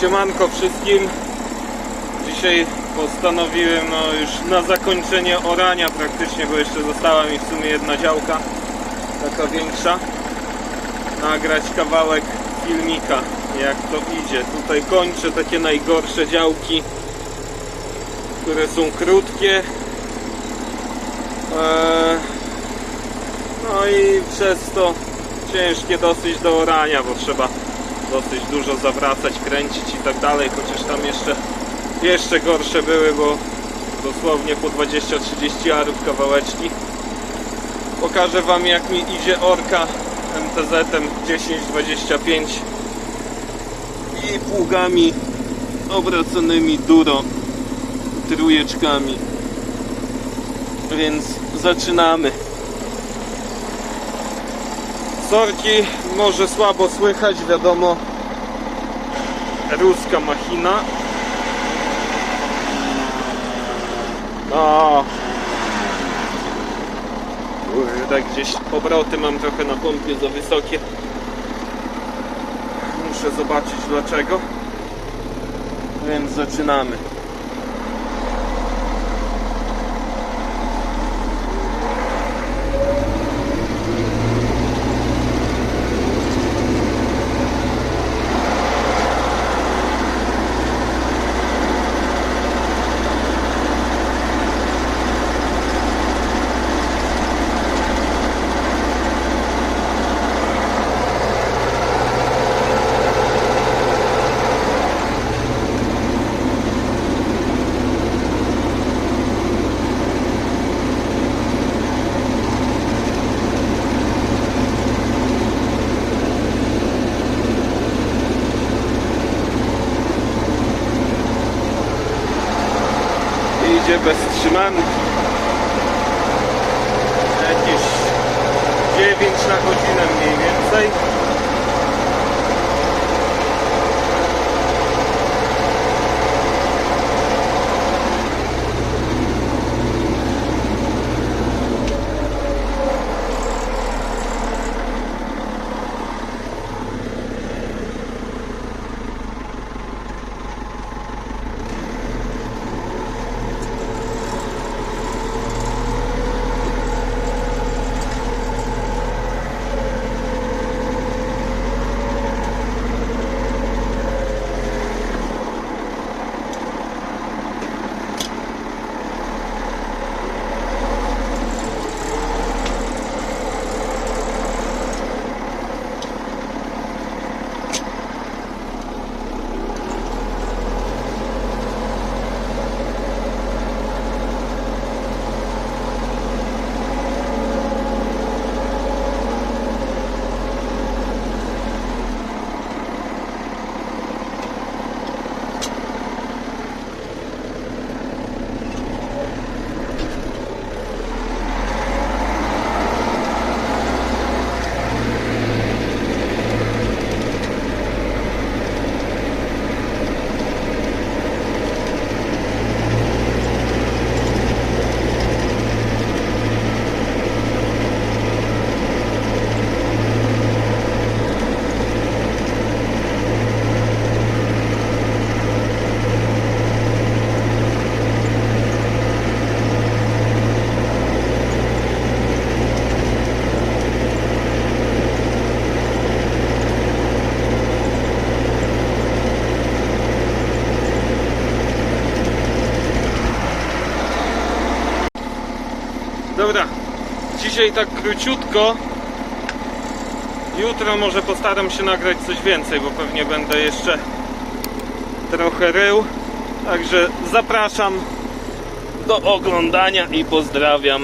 Siemanko wszystkim. Dzisiaj postanowiłem no, już na zakończenie orania praktycznie, bo jeszcze została mi w sumie jedna działka, taka większa, nagrać kawałek filmika, jak to idzie. Tutaj kończę takie najgorsze działki, które są krótkie. Eee, no i przez to ciężkie dosyć do orania, bo trzeba dosyć dużo zawracać, kręcić i tak dalej, chociaż tam jeszcze jeszcze gorsze były, bo dosłownie po 20-30 arów kawałeczki. Pokażę Wam jak mi idzie orka MTZ-em 1025 i pługami obracanymi duro trójeczkami. Więc zaczynamy. Sorki może słabo słychać, wiadomo. Ruska machina. O. Kurde, gdzieś obroty mam trochę na pompie za wysokie. Muszę zobaczyć dlaczego. Więc zaczynamy. Idzie bez trzymanki. Jakieś 9 na godzinę mniej więcej. Dobra, dzisiaj tak króciutko. Jutro może postaram się nagrać coś więcej, bo pewnie będę jeszcze trochę rył. Także zapraszam do oglądania i pozdrawiam.